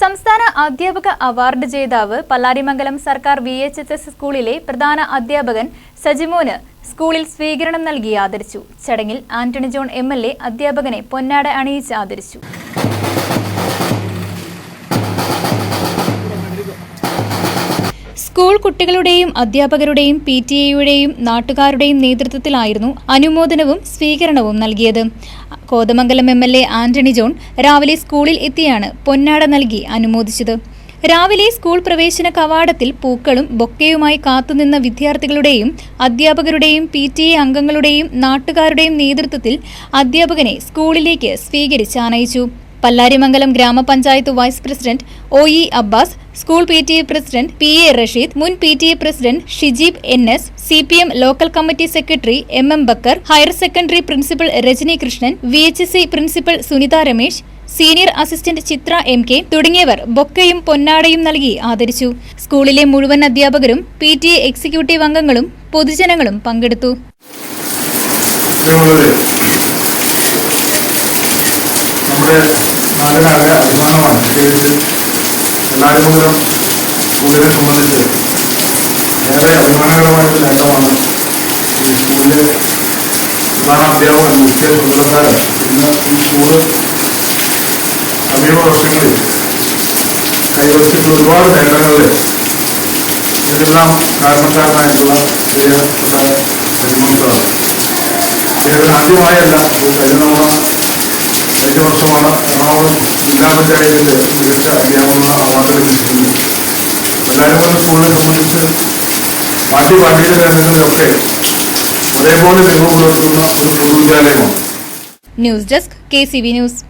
സംസ്ഥാന അധ്യാപക അവാർഡ് ജേതാവ് പല്ലാരിമംഗലം സർക്കാർ വി എച്ച് എസ് എസ് സ്കൂളിലെ പ്രധാന അധ്യാപകൻ സജിമോന് സ്കൂളിൽ സ്വീകരണം നൽകി ആദരിച്ചു. ചടങ്ങിൽ Antony John M L A അധ്യാപകനെ പൊന്നാട അണിയിച്ച് ആദരിച്ചു. സ്കൂൾ കുട്ടികളുടെയും അധ്യാപകരുടെയും പി ടി എയുടെയും നാട്ടുകാരുടെയും നേതൃത്വത്തിലായിരുന്നു അനുമോദനവും സ്വീകരണവും നൽകിയത്. Kothamangalam M L A Antony John രാവിലെ സ്കൂളിൽ എത്തിയാണ് പൊന്നാട നൽകി അനുമോദിച്ചത്. രാവിലെ സ്കൂൾ പ്രവേശന കവാടത്തിൽ പൂക്കളും ബൊക്കയുമായി കാത്തുനിന്ന വിദ്യാർത്ഥികളുടെയും അധ്യാപകരുടെയും പി ടി എ അംഗങ്ങളുടെയും നാട്ടുകാരുടെയും നേതൃത്വത്തിൽ അധ്യാപകനെ സ്കൂളിലേക്ക് സ്വീകരിച്ചാനയിച്ചു പല്ലാരിമംഗലം ഗ്രാമപഞ്ചായത്ത് vice president O E Abbas school P T A president P A Rasheed മുൻ P T A president Shijeeb N S C P M local committee secretary M M Backer higher secondary principal Rajani Krishnan V H C principal Sunitha Ramesh senior assistant Chithra M K തുടങ്ങിയവർ ബൊക്കയും പൊന്നാടയും നൽകി ആദരിച്ചു. സ്കൂളിലെ മുഴുവൻ അധ്യാപകരും P T A executive അംഗങ്ങളും പൊതുജനങ്ങളും പങ്കെടുത്തു. നാടിനാകെ അഭിമാനമാണ് പ്രത്യേകിച്ച് എല്ലാരിമംഗലം സ്കൂളിനെ സംബന്ധിച്ച് ഏറെ അഭിമാനകരമായൊരു നേട്ടമാണ് സ്കൂളിലെ പ്രധാന അധ്യാപകൻ മുഖ്യ ചുമതലക്കാരൻ ഇന്ന് ഈ സ്കൂൾ സമീപ വർഷങ്ങളിൽ കൈവരിച്ചിട്ടുള്ള ഒരുപാട് നേട്ടങ്ങളിൽ ഇതെല്ലാം കാരണക്കാരനായിട്ടുള്ള പ്രിയപ്പെട്ട കരിമക്കളാണ് അദ്ദേഹത്തിന് ആദ്യമായല്ല കഴിഞ്ഞ തവണ കഴിഞ്ഞ വർഷമാണ് ജില്ലാ മികച്ച അധ്യാപക അവാർഡ് ലഭിച്ചിരുന്നത് എല്ലാവരും സ്കൂളിനെ സംബന്ധിച്ച് പാഠ്യ പാഠ്യേതര രംഗങ്ങളിലൊക്കെ അതേപോലെ മികവ് പുലർത്തുന്ന ഒരു പൊതുവിദ്യാലയമാണ്. News desk K C V news